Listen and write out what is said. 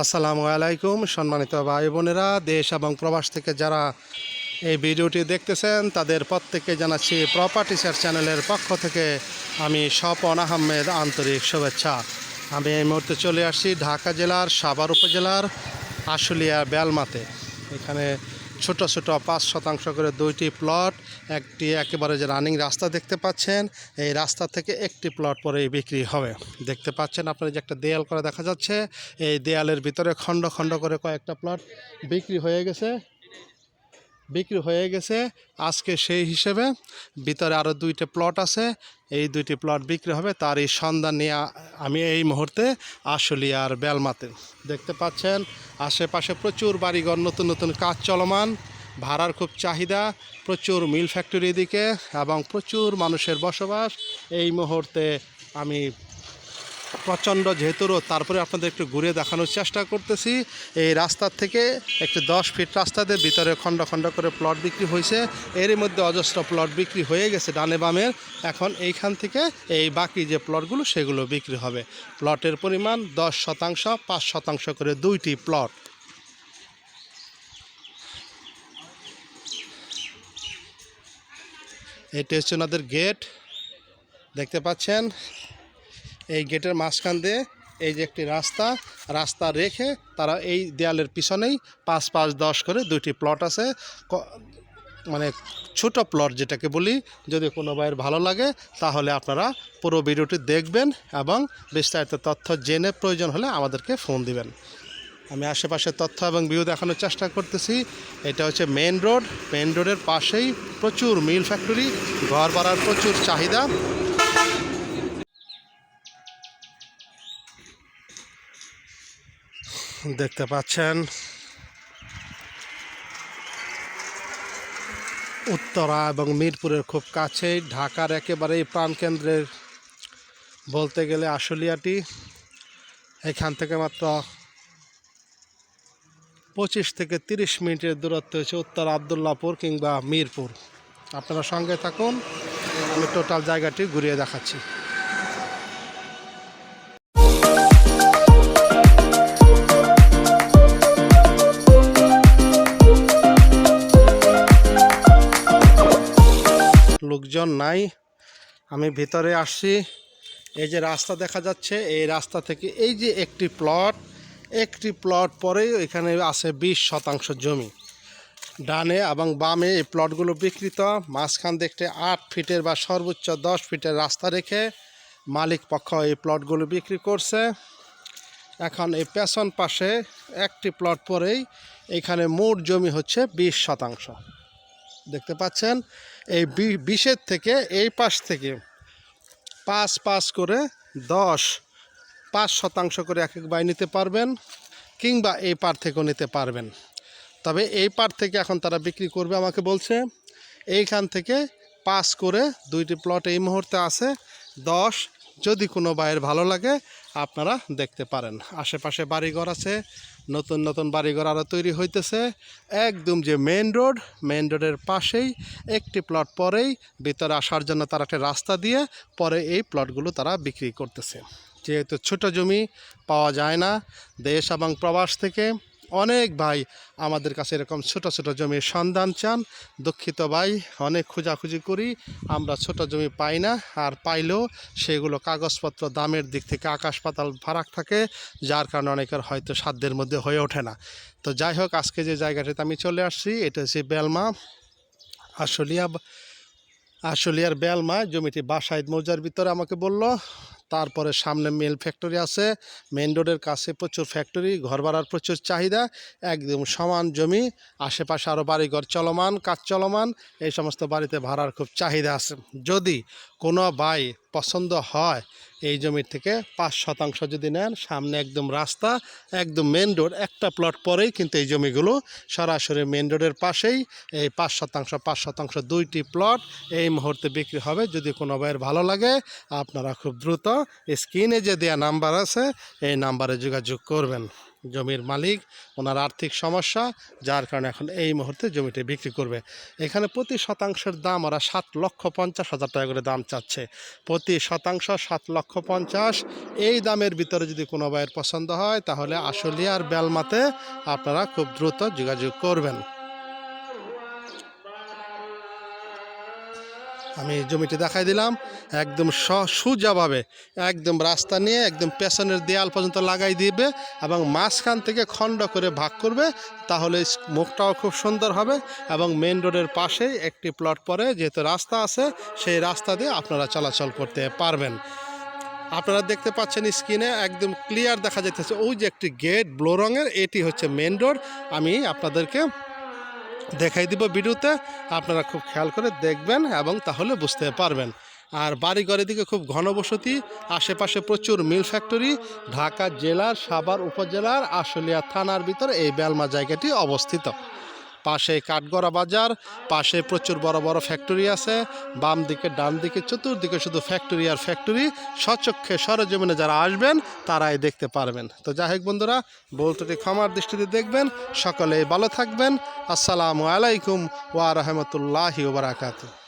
আসসালামু আলাইকুম, সম্মানিত ভাই বোনেরা, দেশ এবং প্রবাস থেকে যারা এই ভিডিওটি দেখতেছেন, তাদের প্রত্যেককে জানাচ্ছি প্রপার্টি চ্যানেলের পক্ষ থেকে আমি স্বপন আহমেদ আন্তরিক শুভেচ্ছা। আমি এই মুহূর্তে চলে আসছি ঢাকা জেলার সাভার উপজেলার আশুলিয়া বেলমাতে। এখানে ছোট ছোট পাঁচ শতাংশ করে দুইটি প্লট, একটি একেবারে যে রানিং রাস্তা দেখতে পাচ্ছেন, এই রাস্তা থেকে একটি প্লট পরে বিক্রি হবে। দেখতে পাচ্ছেন আপনার যে একটা দেয়াল করে দেখা যাচ্ছে, এই দেয়ালের ভিতরে খণ্ড খণ্ড করে কয়েকটা প্লট বিক্রি হয়ে গেছে। বিক্রি হয়ে গেছে। আজকে সেই হিসেবে ভিতরে আরও দুইটা প্লট আছে। এই দুইটি প্লট বিক্রি হবে তার এই সন্ধান নিয়ে আমি এই মুহূর্তে আশুলিয়ার বেলমাতে। দেখতে পাচ্ছেন, আশেপাশে প্রচুর বাড়িঘর, নতুন নতুন কাজ চলমান, ভাড়ার খুব চাহিদা, প্রচুর মিল ফ্যাক্টরি দিকে এবং প্রচুর মানুষের বসবাস। এই মুহূর্তে আমি প্রচণ্ড যেহেতু রোদ, তারপরে আপনাদের একটু ঘুরে দেখানোর চেষ্টা করতেছি। এই রাস্তার থেকে একটু দশ ফিট রাস্তাতে ভিতরে খণ্ড খণ্ড করে প্লট বিক্রি হয়েছে। এরই মধ্যে অজস্র প্লট বিক্রি হয়ে গেছে ডানে বামের এখন এইখান থেকে এই বাকি যে প্লটগুলো সেগুলো বিক্রি হবে। প্লটের পরিমাণ দশ শতাংশ, পাঁচ শতাংশ করে দুইটি প্লট এটি হচ্ছে ওনাদের গেট দেখতে পাচ্ছেন? এই গেটের মাঝখান দিয়ে এই যে একটি রাস্তা রাস্তা রেখে তারা এই দেয়ালের পিছনেই পাঁচ পাঁচ, দশ করে দুইটি প্লট আছে। মানে ছোট প্লট যেটাকে বলি, যদি কোনো ভাইয়ের ভালো লাগে তাহলে আপনারা পুরো ভিডিওটি দেখবেন এবং বিস্তারিত তথ্য জেনে প্রয়োজন হলে আমাদেরকে ফোন দিবেন। আমি আশেপাশের তথ্য এবং ভিউ দেখানোর চেষ্টা করতেছি। এটা হচ্ছে মেন রোড। মেন রোডের পাশেই প্রচুর মিল ফ্যাক্টরি ঘর বাড়ার প্রচুর চাহিদা। দেখতে পাচ্ছেন। উত্তরা এবং মিরপুরের খুব কাছেই ঢাকার একেবারেই প্রাণকেন্দ্রের বলতে গেলে আশুলিয়াটি। এখান থেকে মাত্র পঁচিশ থেকে তিরিশ মিনিটের দূরত্ব হচ্ছে উত্তর আবদুল্লাপুর কিংবা মিরপুর। আপনারা সঙ্গে থাকুন, আমি টোটাল জায়গাটি ঘুরিয়ে দেখাচ্ছি। লোকজন নাই। আমি ভিতরে আসছি। এই যে রাস্তা দেখা যাচ্ছে, এই রাস্তা থেকে এই যে একটি প্লট একটি প্লট পরেই এখানে আছে বিশ শতাংশ জমি। ডানে এবং বামে এই প্লটগুলো বিকৃত, মাঝখান দেখতে আট ফিটের বা সর্বোচ্চ দশ ফিটের রাস্তা রেখে মালিক পক্ষ এই প্লটগুলো বিক্রি করছে। এখন এই পেছন পাশে একটি প্লট পরেই এখানে মোট জমি হচ্ছে বিশ শতাংশ। দেখতে পাচ্ছেন, এই বিশের থেকে এই পাশ থেকে পাঁচ পাঁচ করে দশ, পাঁচ শতাংশ করে এক এক বাই নিতে পারবেন কিংবা এই পার থেকেও নিতে পারবেন। তবে এই পার থেকে এখন তারা বিক্রি করবে আমাকে বলছে, এইখান থেকে পাস করে দুইটি প্লট এই মুহূর্তে আছে, দশ যদি কোনো বাইয়ের ভালো লাগে, আপনারা দেখতে পারেন। আশেপাশে বাড়িঘর আছে, নতুন নতুন বাড়িঘর আরও তৈরি হইতেছে। একদম যে মেন রোড মেন রোডের পাশেই একটি প্লট পরেই ভিতরে আসার জন্য তারা একটা রাস্তা দিয়ে পরে এই প্লটগুলো তারা বিক্রি করতেছে। যেহেতু ছোট জমি পাওয়া যায় না, দেশ এবং প্রবাস থেকে অনেক ভাই আমাদের কাছে এরকম ছোট ছোট জমির সন্ধান চান। দুঃখিত ভাই, অনেক খোঁজাখুঁজি করি, আমরা ছোট জমি পাই না, আর পাইলেও সেগুলো কাগজপত্র দামের দিক থেকে আকাশ পাতাল ফারাক থাকে, যার কারণে অনেকের হয়তো সাধ্যের মধ্যে হয়ে ওঠে না। তো যাই হোক, আজকে যে জায়গাটাতে আমি চলে আসছি, এটা হচ্ছে বেলমা, আশুলিয়া, আশুলিয়ার বেলমা, জমিটি বাসাইদ মৌজার ভিতরে আমাকে বলল। তারপরে সামনে মেল ফ্যাক্টরি আছে। মেন রোডের কাছে প্রচুর ফ্যাক্টরি ঘর ভাড়ার প্রচুর চাহিদা। একদম সমান জমি, আশেপাশে আরও বাড়িঘর চলমান, কাজ চলমান। এই সমস্ত বাড়িতে ভাড়ার খুব চাহিদা আছে। যদি কোনো বাই পছন্দ হয়, এই জমির থেকে পাঁচ শতাংশ যদি নেন, সামনে একদম রাস্তা, একদম মেন রোড একটা প্লট পরেই কিন্তু এই জমিগুলো সরাসরি মেন রোডের পাশেই, এই পাঁচ শতাংশ পাঁচ শতাংশ দুইটি প্লট এই মুহূর্তে বিক্রি হবে। যদি কোনো ভাইয়ের ভালো লাগে, আপনারা খুব দ্রুত স্ক্রিনে যে দেওয়া নাম্বার আছে, এই নাম্বারে যোগাযোগ করবেন। জমির মালিক, ওনার আর্থিক সমস্যা, যার কারণে এখন এই মুহূর্তে জমিটি বিক্রি করবে। এখানে প্রতি শতাংশের দাম ওরা সাত লক্ষ পঞ্চাশ হাজার টাকা করে দাম চাচ্ছে। প্রতি শতাংশ সাত লক্ষ পঞ্চাশ। এই দামের ভিতরে যদি কোনো ভাইয়ের পছন্দ হয়, তাহলে আশুলিয়ার বেলমাতে আপনারা খুব দ্রুত যোগাযোগ করবেন। আমি জমিটি দেখাই দিলাম, একদম স- সোজাভাবে, একদম রাস্তা নিয়ে, একদম পেছনের দেয়াল পর্যন্ত লাগাই দিবে এবং মাঝখান থেকে খণ্ড করে ভাগ করবে, তাহলে মুখটাও খুব সুন্দর হবে এবং মেন রোডের পাশেই একটি প্লট পরে যেহেতু রাস্তা আছে, সেই রাস্তা দিয়ে আপনারা চলাচল করতে পারবেন। আপনারা দেখতে পাচ্ছেন স্ক্রিনে একদম ক্লিয়ার দেখা যাইতেছে, ওই যে একটি গেট ব্লু রঙের, এটি হচ্ছে মেন রোড আমি আপনাদেরকে দেখাই দিব ভিডিওতে। আপনারা খুব খেয়াল করে দেখবেন এবং তাহলে বুঝতে পারবেন। আর বাড়ি ঘরের দিকে খুব ঘনবসতি, আশেপাশে প্রচুর মিল ফ্যাক্টরি, ঢাকা জেলার সাভার উপজেলার আশুলিয়া থানার ভিতরে এই বেলমা জায়গাটি অবস্থিত। পাশে কাঠগড়া বাজার, পাশে প্রচুর বড় বড় ফ্যাক্টরি আছে। বাম দিকে, ডান দিকে, চতুর্দিকে শুধু ফ্যাক্টরি আর ফ্যাক্টরি সচক্ষে সরজমিনে যারা আসবেন, তারাই দেখতে পারবেন। তো যাই হোক বন্ধুরা বলতে ক্ষমার দৃষ্টিতে দেখবেন। সকলে ভালো থাকবেন। আসসালামু আলাইকুম ওয়া রহমতুল্লাহি ওয়া বারাকাতুহু।